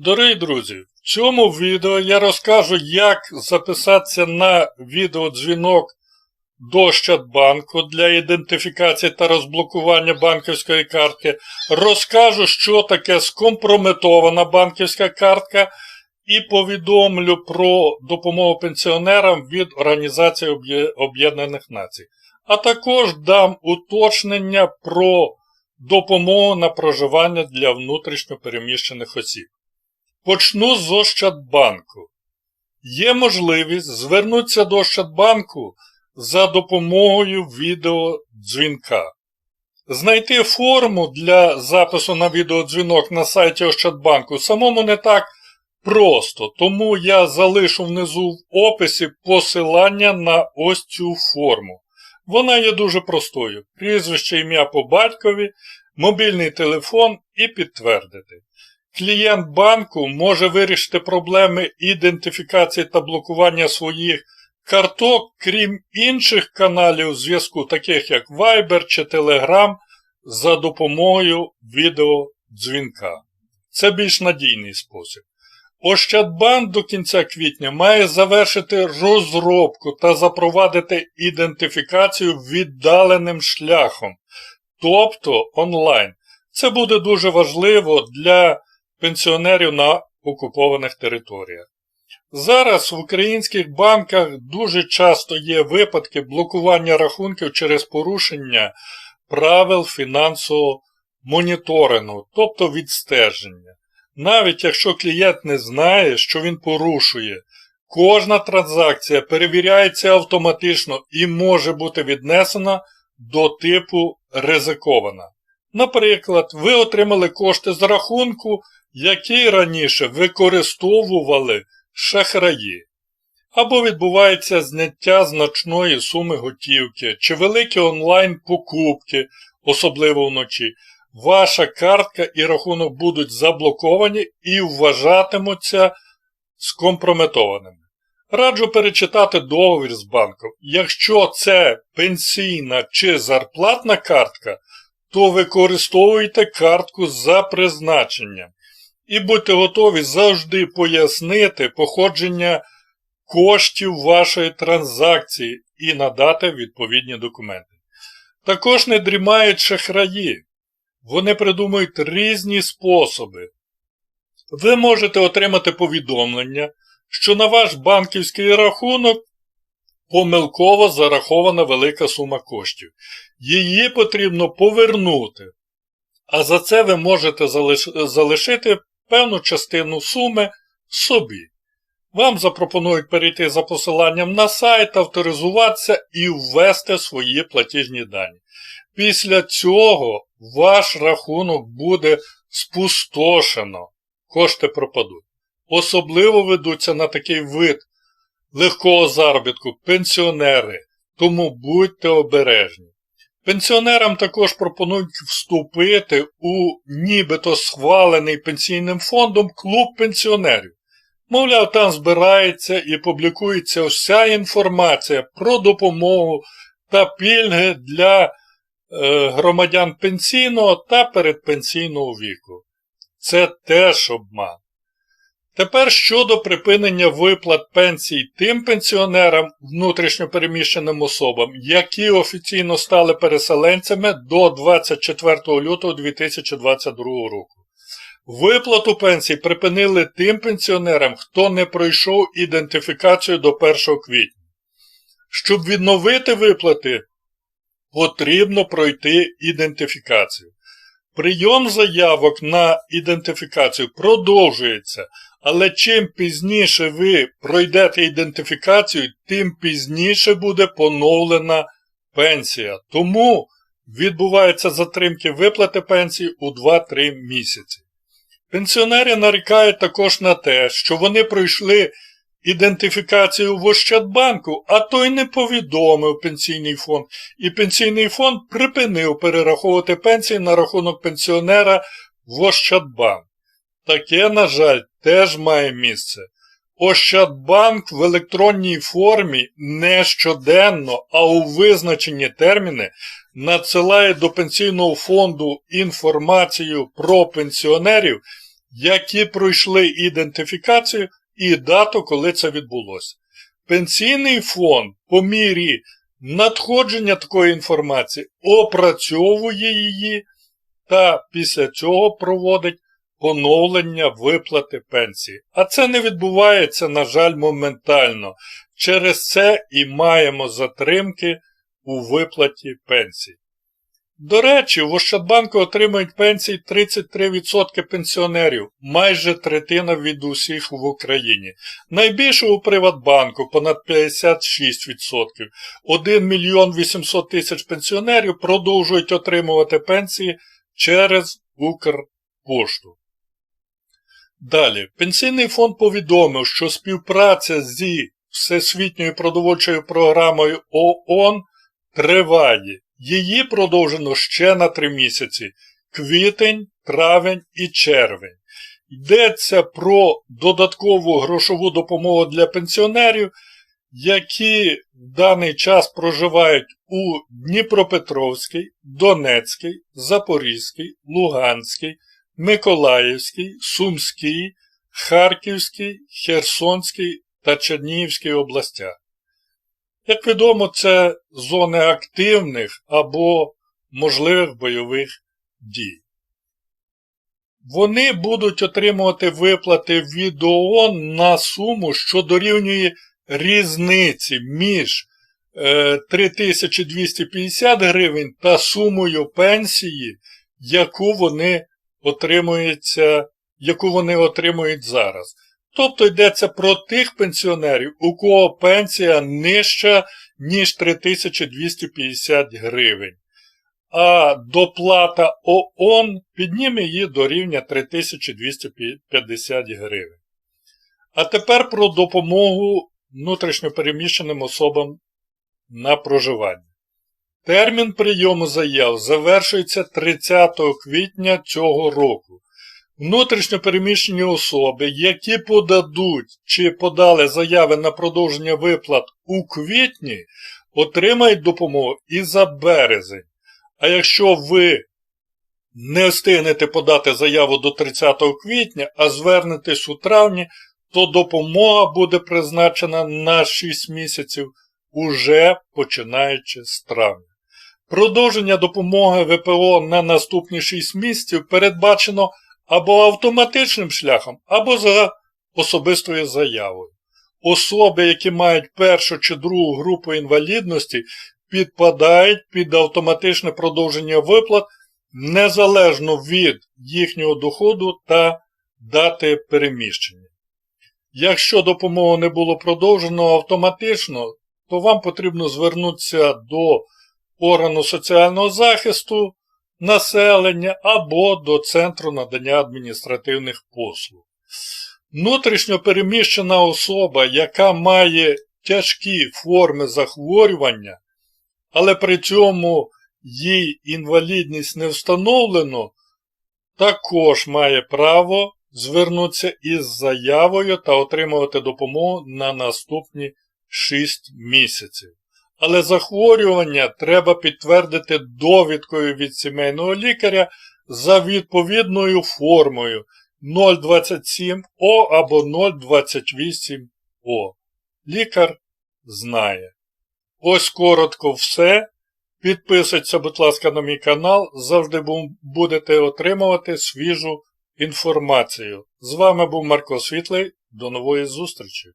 Дорогі друзі, в цьому відео я розкажу, як записатися на відеодзвінок до Ощадбанку для ідентифікації та розблокування банківської картки. Розкажу, що таке скомпрометована банківська картка, і повідомлю про допомогу пенсіонерам від Організації Об'єднаних Націй. А також дам уточнення про допомогу на проживання для внутрішньо переміщених осіб. Почну з Ощадбанку. Є можливість звернутися до Ощадбанку за допомогою відеодзвінка. Знайти форму для запису на відеодзвінок на сайті Ощадбанку самому не так просто, тому я залишу внизу в описі посилання на ось цю форму. Вона є дуже простою: прізвище ім'я по батькові, мобільний телефон і підтвердити. Клієнт банку може вирішити проблеми ідентифікації та блокування своїх карток, крім інших каналів зв'язку, таких як Viber чи Telegram, за допомогою відеодзвінка. Це більш надійний спосіб. Ощадбанк до кінця квітня має завершити розробку та запровадити ідентифікацію віддаленим шляхом, тобто онлайн. Це буде дуже важливо для пенсіонерів на окупованих територіях. Зараз в українських банках дуже часто є випадки блокування рахунків через порушення правил фінансового моніторингу, тобто відстеження. Навіть якщо клієнт не знає, що він порушує, кожна транзакція перевіряється автоматично і може бути віднесена до типу ризикована. Наприклад, ви отримали кошти з рахунку, який раніше використовували шахраї. Або відбувається зняття значної суми готівки чи великі онлайн-покупки, особливо вночі. Ваша картка і рахунок будуть заблоковані і вважатимуться скомпрометованими. Раджу перечитати договір з банком. Якщо це пенсійна чи зарплатна картка, то використовуйте картку за призначенням. І будьте готові завжди пояснити походження коштів вашої транзакції і надати відповідні документи. Також не дрімають шахраї. Вони придумують різні способи. Ви можете отримати повідомлення, що на ваш банківський рахунок помилково зарахована велика сума коштів. Її потрібно повернути. А за це ви можете залишити певну частину суми собі. Вам запропонують перейти за посиланням на сайт, авторизуватися і ввести свої платіжні дані. Після цього ваш рахунок буде спустошено, кошти пропадуть. Особливо ведуться на такий вид легкого заробітку пенсіонери, тому будьте обережні. Пенсіонерам також пропонують вступити у нібито схвалений пенсійним фондом клуб пенсіонерів. Мовляв, там збирається і публікується вся інформація про допомогу та пільги для е, громадян пенсійного та передпенсійного віку. Це теж обман. Тепер щодо припинення виплат пенсій тим пенсіонерам, внутрішньопереміщеним особам, які офіційно стали переселенцями до 24 лютого 2022 року. Виплату пенсій припинили тим пенсіонерам, хто не пройшов ідентифікацію до 1 квітня. Щоб відновити виплати, потрібно пройти ідентифікацію. Прийом заявок на ідентифікацію продовжується, але чим пізніше ви пройдете ідентифікацію, тим пізніше буде поновлена пенсія. Тому відбуваються затримки виплати пенсії у 2-3 місяці. Пенсіонери нарікають також на те, що вони пройшли ідентифікацію в Ощадбанку, а той не повідомив пенсійний фонд, і пенсійний фонд припинив перераховувати пенсії на рахунок пенсіонера в Ощадбанк. Таке, на жаль, теж має місце. Ощадбанк в електронній формі не щоденно, а у визначені терміни надсилає до пенсійного фонду інформацію про пенсіонерів, які пройшли ідентифікацію і дату, коли це відбулося. Пенсійний фонд по мірі надходження такої інформації опрацьовує її та після цього проводить поновлення виплати пенсії. А це не відбувається, на жаль, моментально. Через це і маємо затримки у виплаті пенсій. До речі, в Ощадбанку отримують пенсії 33% пенсіонерів, майже третина від усіх в Україні. Найбільше у Приватбанку понад 56%. 1 мільйон 800 тисяч пенсіонерів продовжують отримувати пенсії через Укрпошту. Далі, Пенсійний фонд повідомив, що співпраця зі Всесвітньою продовольчою програмою ООН триває. Її продовжено ще на три місяці квітень, травень і червень. Йдеться про додаткову грошову допомогу для пенсіонерів, які в даний час проживають у Дніпропетровській, Донецькій, Запорізькій, Луганській, Миколаївській, Сумській, Харківській, Херсонській та Чернігівській областях. Як відомо, це зони активних або можливих бойових дій. Вони будуть отримувати виплати від ООН на суму, що дорівнює різниці між е, 3250 гривень та сумою пенсії, яку вони отримуються, яку вони отримують зараз. Тобто йдеться про тих пенсіонерів, у кого пенсія нижча, ніж 3250 гривень. А доплата ООН підніме її до рівня 3250 гривень. А тепер про допомогу внутрішньопереміщеним особам на проживання. Термін прийому заяв завершується 30 квітня цього року. Внутрішньопереміщені особи, які подадуть чи подали заяви на продовження виплат у квітні, отримають допомогу і за березень. А якщо ви не встигнете подати заяву до 30 квітня, а звернетесь у травні, то допомога буде призначена на 6 місяців уже починаючи з травня. Продовження допомоги ВПО на наступні 6 місяців передбачено або автоматичним шляхом, або за особистою заявою. Особи, які мають першу чи другу групу інвалідності, підпадають під автоматичне продовження виплат незалежно від їхнього доходу та дати переміщення. Якщо допомогу не було продовжено автоматично, то вам потрібно звернутися до органу соціального захисту населення або до Центру надання адміністративних послуг. Внутрішньо переміщена особа, яка має тяжкі форми захворювання, але при цьому їй інвалідність не встановлено, також має право звернутися із заявою та отримувати допомогу на наступні 6 місяців. Але захворювання треба підтвердити довідкою від сімейного лікаря за відповідною формою 027О або 028О. Лікар знає. Ось коротко все. Підписуйтесь, будь ласка, на мій канал, завжди будете отримувати свіжу інформацію. З вами був Марко Світлий. До нової зустрічі!